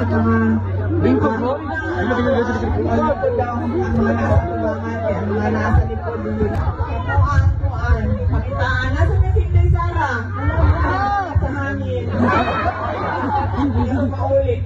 ay mga Lingkod mo? ang mga nasa ang likod. Kuan, kuan. Pakitaan. Nasa na si Inday Sara? Sa hangin. Maulit.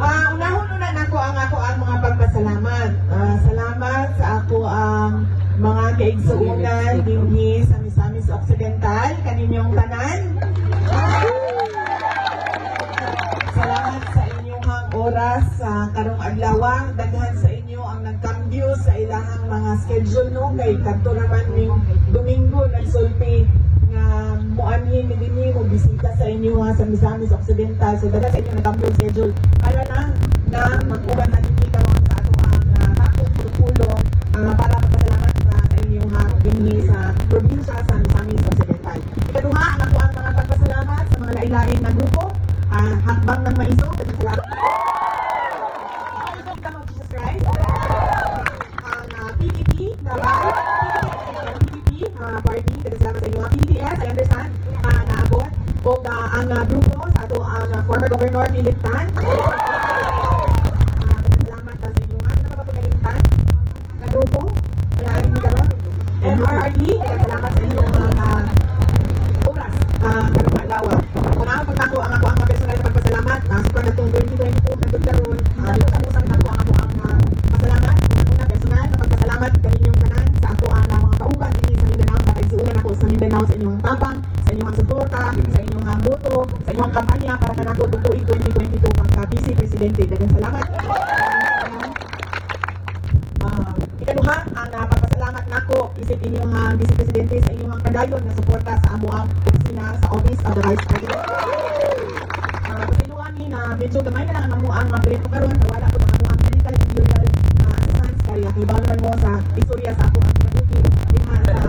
Ah, unahon-unan ako ang ako ang mga pagpasalamat. Ah, salamat sa ako ang mga kaigsuunan karong adlaw. Daghan sa inyo ang nagkambyo sa ilahang mga schedule no kay kadto naman ning Domingo nagsulti nga muanhin ni dinhi mo bisita sa inyo ha, sa Misamis Occidental. So daghan sa inyo nagkambyo schedule. Para na na mag-uban na dinhi karon sa ato ang uh, takong pulpulo ah, para magpasalamat pa sa inyo ha dinhi sa probinsya sa Misamis Occidental. Ikaduha ang ako ang mga pagpasalamat sa mga lain-lain na grupo ah, hakbang ng maiso. Christ. Ang ah, PPP, na PPP ah, party, kasi salamat sa inyo. Ang PPS, I understand, ah, naabot. O ah, ang ah, grupo sa ato ang ah, former Governor Philip Tan. Inyong uh, Vice Presidente sa inyong kadayon na suporta sa amo ang opisina sa Office of the Vice President. Uh, Pasiluan ni na medyo gamay na lang ang amo ang mga proyekto karon na wala ko ang amo ang medical and burial uh, assistance kaya naman mo sa istorya sa ako ang pinabuti diha sa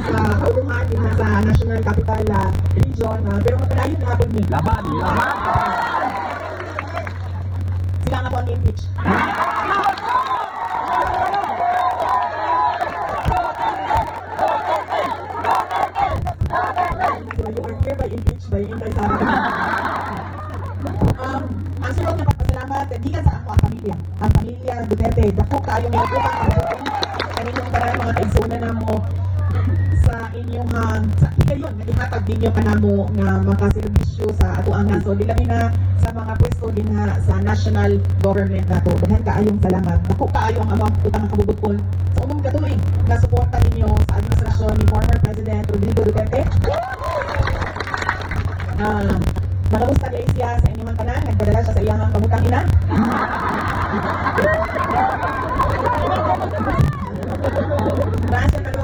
sa kauduhan diha sa National Capital uh, Region uh, pero magkadayon na ako ni Laban, laban. sila nga po ang impeach. Dilami na sa mga pwesto din na sa national government nato daghan kaayong salamat. Dako kaayo ang amang utang nga kabubutol sa umong katuig na suporta ninyo sa administrasyon ni former President Rodrigo Duterte. Ah, Malamusta kay siya sa inyong tanan, nagpadala siya sa iyang pamutang ina. Nasa siya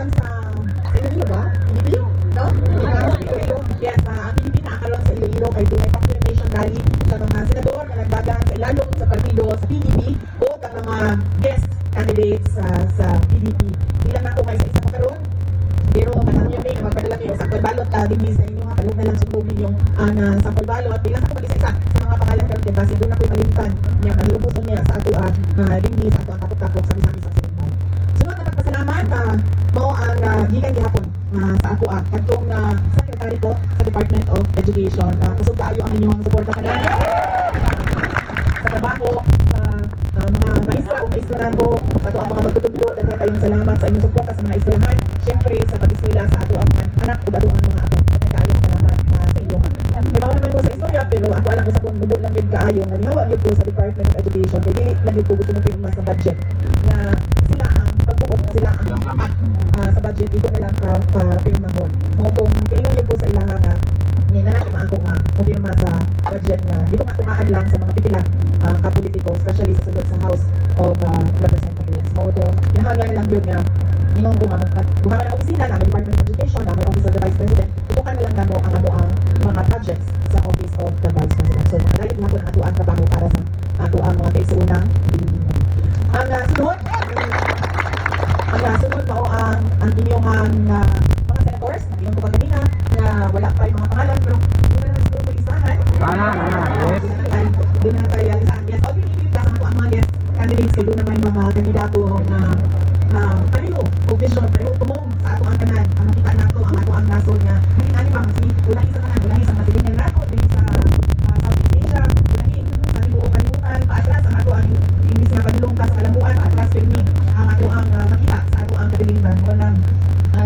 rally sa mga senador na nagdagan sa ilalong sa partido sa PDP o sa mga guest candidates sa sa PDP. Suporta kanila sa trabaho, sa uh, mga maestra o maestrado, ato ang mga magtutuglo, daghan kayong salamat sa inyong suporta sa mga eskwelahan. Siyempre, sa pag-eskwela sa ato ang anak o ato ang mga ato. Daghan kayong salamat uh, sa inyo. May bawa naman ko sa istorya, pero ako alam ko sa kung bubo lang yun kaayo, na nihawa yun po sa Department of Education, kaya dili lang yun po gusto mo pinuma sa budget. Na sila ang pagbuot, sila ang uh, sa budget, ito na lang ka, ka budget na dito nga tumaan lang sa mga pipila uh, kapolitiko, especially sa sunod sa House of uh, Representatives. Mao to, inahagan lang yun nga Inong gumawa gumawa ng opisina ng Department of Education, ng Office of the Vice President, tutukan na lang namo ang amo ang mga projects sa Office of the Vice President. So, makalalit na po ang ato ang trabaho para sa ato ang mga kaisuunang Pilipino. Ang uh, sunod, ang uh, sunod mao ang ang inyong uh,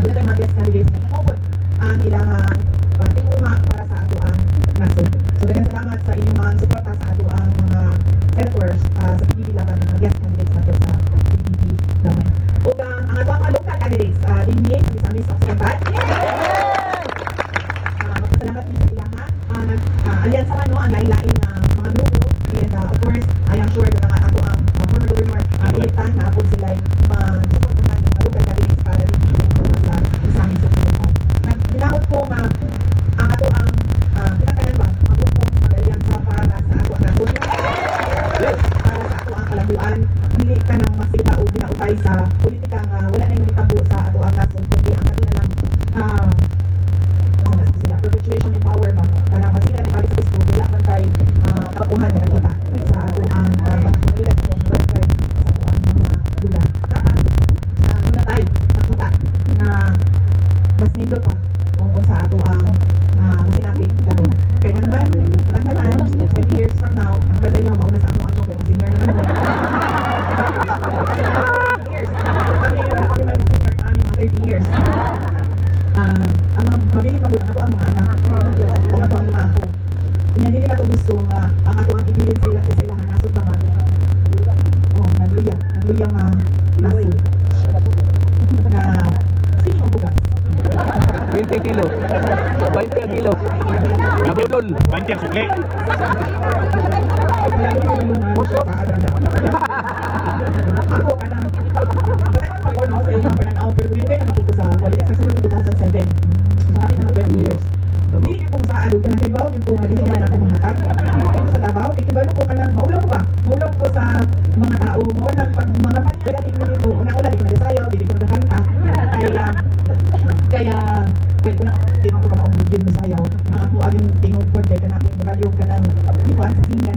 grande de Majestad a mirar a sa sunod 2007. Marami na 20 years. Hindi ko sa ano ka nang ibaw yung kung hindi na ako mahatag. Sa tabaw, ikibalo ko ka lang maulaw ba? Maulaw ko sa tao, maulan pag mga panyag ko dito, una-una di ko na sayo, di ko na kanta. Kaya kaya ko na di ko ka maong din mo sayaw. Ang ako ang tingog ko kaya kana ko radyo ka di ko ang singan.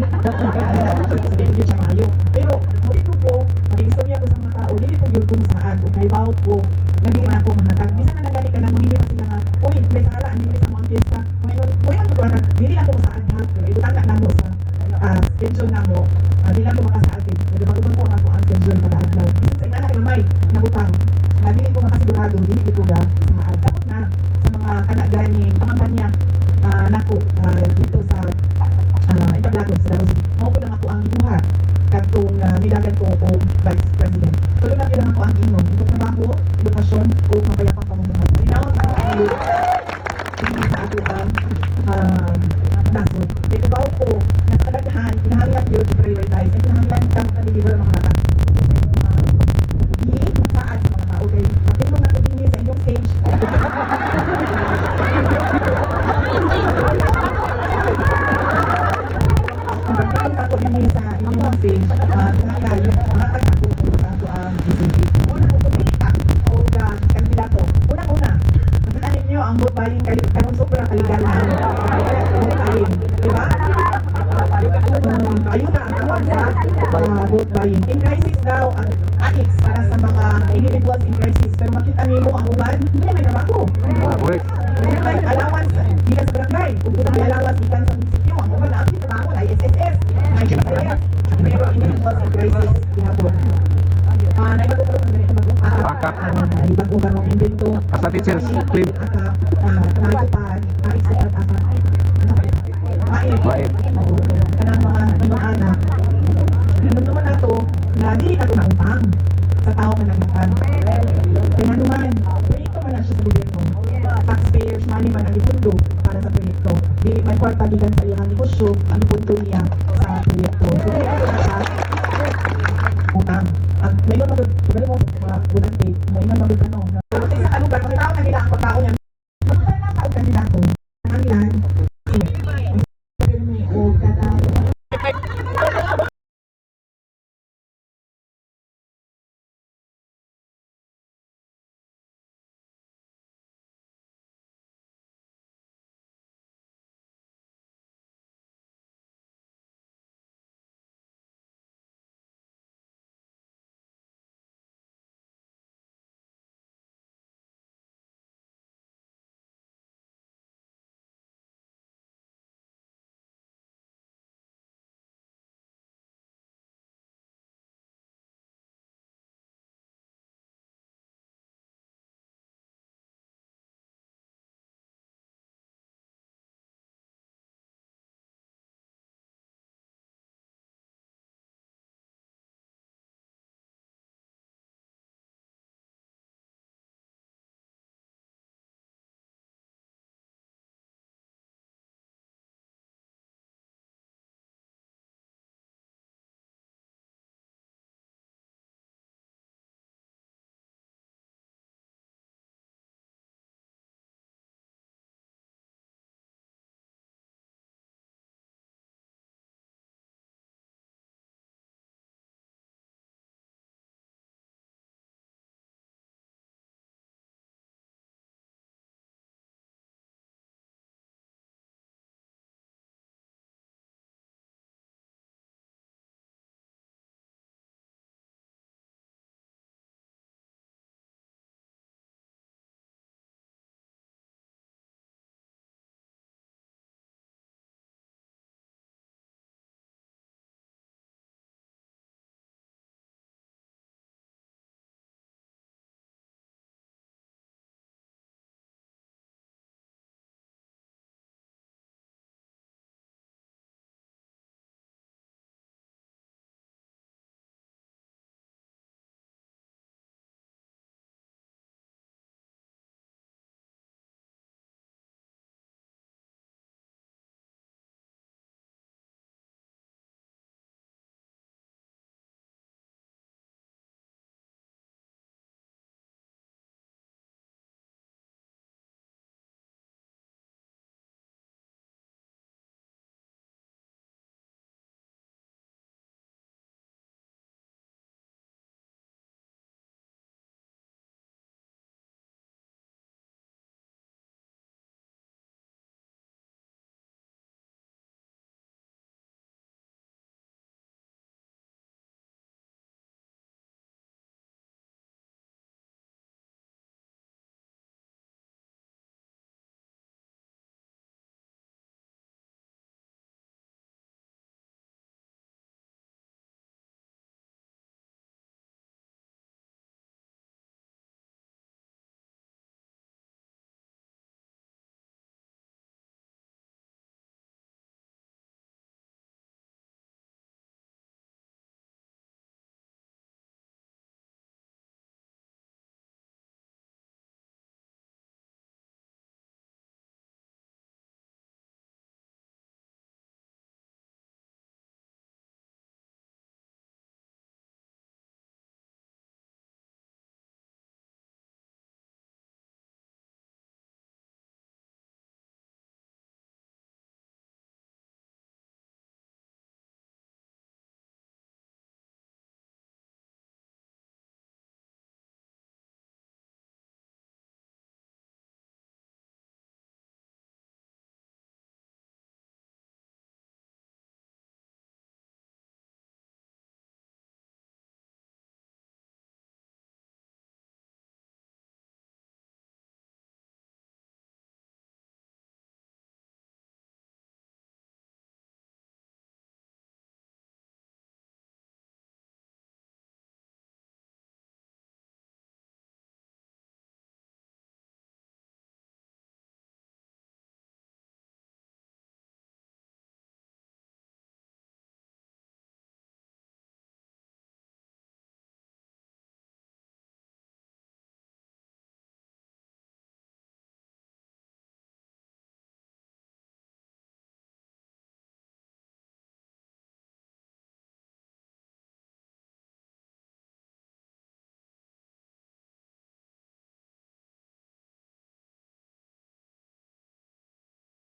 Hindi ko siya maayo. Pero sabi ko po, ang istorya ko sa mga tao, dili ko yun kung saan, o kay baw ko, naging na ako mahatag. Bisa na nagali ka nang mamili pa sila nga, uy, may sala, hindi may sa mga fiesta. Ngayon, ngayon ko na, dili ako sa ha. Pero ibutang na mo sa ah, schedule na mo, uh, di lang ko makasaagin. Hindi sa ato Nakita ninyo ang vote buying kay karon sobrang kaligal na vote buying, di ba? Um, ayun na ang tawag sa vote buying. In crisis daw ang AIX para sa mga individuals in crisis. Pero makita niyo ang uban, hindi may trabaho. Correct. Hindi Asa teachers, clean. Bait. Kanang mga anak. Naman nato na dili ka utang sa คุณไม่ได้พูดถึงว่าคุณนั่นติดเหมือนมันมาเป็นขนมนะ